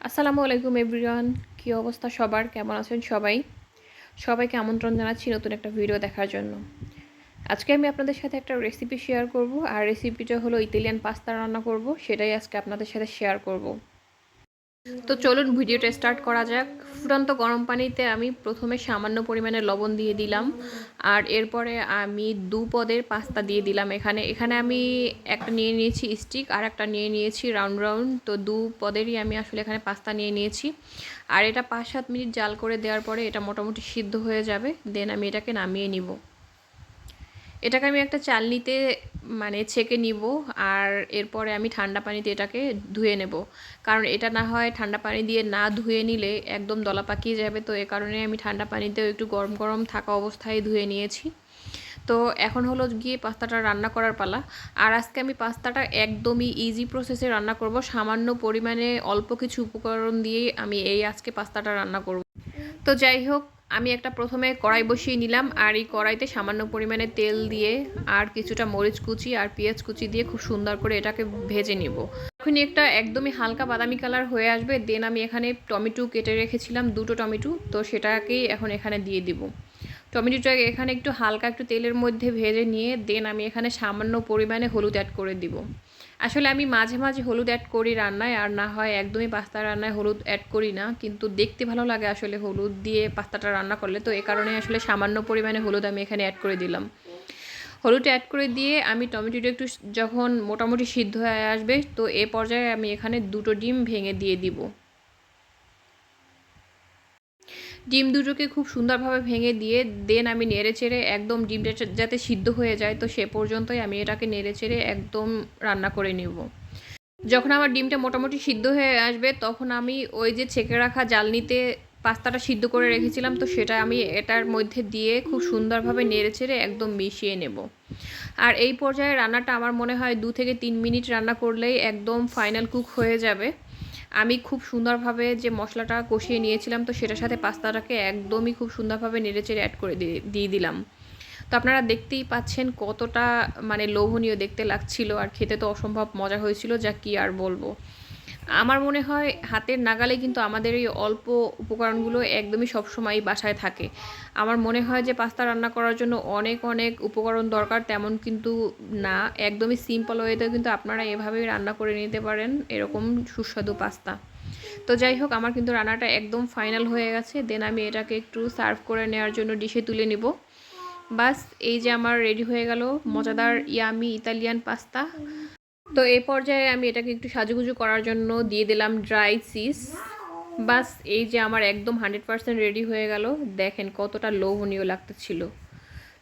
আসসালামু আলাইকুম এভরিওয়ান কী অবস্থা সবার? কেমন আছেন সবাই? সবাইকে আমন্ত্রণ জানাচ্ছি নতুন একটা ভিডিও দেখার জন্য। আজকে আমি আপনাদের সাথে একটা রেসিপি শেয়ার করব। আর রেসিপিটা হলো ইতালিয়ান পাস্তা রান্না করব। সেটাই আজকে আপনাদের সাথে শেয়ার করব। তো চলুন ভিডিওটা স্টার্ট করা যাক। ফুটন্ত গরম পানিতে আমি প্রথমে সামান্য পরিমাণে লবণ দিয়ে দিলাম আর এরপরে আমি দু পদের পাস্তা দিয়ে দিলাম এখানে। এখানে আমি একটা নিয়ে নিয়েছি স্টিক আর একটা নিয়ে নিয়েছি রাউন্ড রাউন্ড। তো দু পদেরই আমি আসলে এখানে পাস্তা নিয়ে নিয়েছি। আর এটা পাঁচ সাত মিনিট জাল করে দেওয়ার পরে এটা মোটামুটি সিদ্ধ হয়ে যাবে। দেন আমি এটাকে নামিয়ে নিব। এটাকে আমি একটা চালনিতে মানে ছেঁকে নিব আর এরপরে আমি ঠান্ডা পানিতে এটাকে ধুয়ে নেব। কারণ এটা না হয় ঠান্ডা পানি দিয়ে না ধুয়ে নিলে একদম দলা পাকিয়ে যাবে। তো এ কারণে আমি ঠান্ডা পানিতেও একটু গরম গরম থাকা অবস্থায় ধুয়ে নিয়েছি। তো এখন হলো গিয়ে পাস্তাটা রান্না করার পালা। আর আজকে আমি পাস্তাটা একদমই ইজি প্রসেসে রান্না করব। সামান্য পরিমাণে অল্প কিছু উপকরণ দিয়েই আমি এই আজকে পাস্তাটা রান্না করব। তো যাই হোক আমি একটা প্রথমে কড়াই বসিয়ে নিলাম আর এই কড়াইতে সামান্য পরিমাণে তেল দিয়ে আর কিছুটা মরিচ কুচি আর পেঁয়াজ কুচি দিয়ে খুব সুন্দর করে এটাকে ভেজে নিব। এখন একটা একদমই হালকা বাদামি কালার হয়ে আসবে, দেন আমি এখানে টমেটো কেটে রেখেছিলাম, দুটো টমেটো, তো সেটাকেই এখন এখানে দিয়ে দিব। টমেটোটাকে এখানে একটু হালকা একটু তেলের মধ্যে ভেজে নিয়ে, দেন আমি এখানে সামান্য পরিমাণে হলুদ অ্যাড করে দিব। আসলে আমি মাঝে মাঝে হলুদ অ্যাড করি রান্নায়, আর না হয় একদমই পাস্তা রান্নায় হলুদ অ্যাড করি না। কিন্তু দেখতে ভালো লাগে আসলে হলুদ দিয়ে পাস্তাটা রান্না করলে। তো এ কারণে আসলে সামান্য পরিমাণে হলুদ আমি এখানে অ্যাড করে দিলাম। হলুদ অ্যাড করে দিয়ে আমি টমেটোটা একটু যখন মোটামুটি সিদ্ধ হয়ে আসবে, তো এ পর্যায়ে আমি এখানে দুটো ডিম ভেঙে দিয়ে দিব। ডিম দুটোকে খুব সুন্দরভাবে ভেঙে দিয়ে দেন আমি নেড়ে চেড়ে একদম ডিমটা যাতে সিদ্ধ হয়ে যায়, তো সে পর্যন্তই আমি এটাকে নেড়ে চেড়ে একদম রান্না করে নেব। যখন আমার ডিমটা মোটামুটি সিদ্ধ হয়ে আসবে, তখন আমি ওই যে ছেঁকে রাখা জালনিতে পাস্তাটা সিদ্ধ করে রেখেছিলাম, তো সেটা আমি এটার মধ্যে দিয়ে খুব সুন্দরভাবে নেড়ে চেড়ে একদম মিশিয়ে নেব। আর এই পর্যায়ে রান্নাটা আমার মনে হয় দু থেকে তিন মিনিট রান্না করলেই একদম ফাইনাল কুক হয়ে যাবে। আমি খুব সুন্দরভাবে যে মশলাটা কষিয়ে নিয়েছিলাম, তো সেটার সাথে পাস্তাটাকে একদমই খুব সুন্দরভাবে নেড়েচেড়ে অ্যাড করে দিয়ে দিয়ে দিলাম। তো আপনারা দেখতেই পাচ্ছেন কতটা মানে লোভনীয় দেখতে লাগছিল, আর খেতে তো অসম্ভব মজা হয়েছিল, যা কি আর বলব। আমার মনে হয় হাতের নাগালে কিন্তু আমাদের এই অল্প উপকরণগুলো একদমই সবসময় বাসায় থাকে। আমার মনে হয় যে পাস্তা রান্না করার জন্য অনেক অনেক উপকরণ দরকার, তেমন কিন্তু না। একদমই সিম্পল ওয়েতে কিন্তু আপনারা এভাবেই রান্না করে নিতে পারেন, এরকম সুস্বাদু পাস্তা। তো যাই হোক, আমার কিন্তু রান্নাটা একদম ফাইনাল হয়ে গেছে। দেন আমি এটাকে একটু সার্ভ করে নেওয়ার জন্য ডিশে তুলে নিব। বাস, এই যে আমার রেডি হয়ে গেল মজাদার ইয়ামি ইতালিয়ান পাস্তা তো এই পর্যায়ে আমি এটাকে একটু সাজুগুজু করার জন্য দিয়ে দিলাম ড্রাই চিজ। বাস এই যে আমার একদম হান্ড্রেড পারসেন্ট রেডি হয়ে গেল। দেখেন কতটা লোভনীয় লাগতেছিল।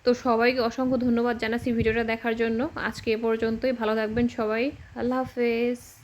তো সবাইকে অসংখ্য ধন্যবাদ জানাচ্ছি ভিডিওটা দেখার জন্য। আজকে এ পর্যন্তই। ভালো থাকবেন সবাই। আল্লাহ হাফেজ।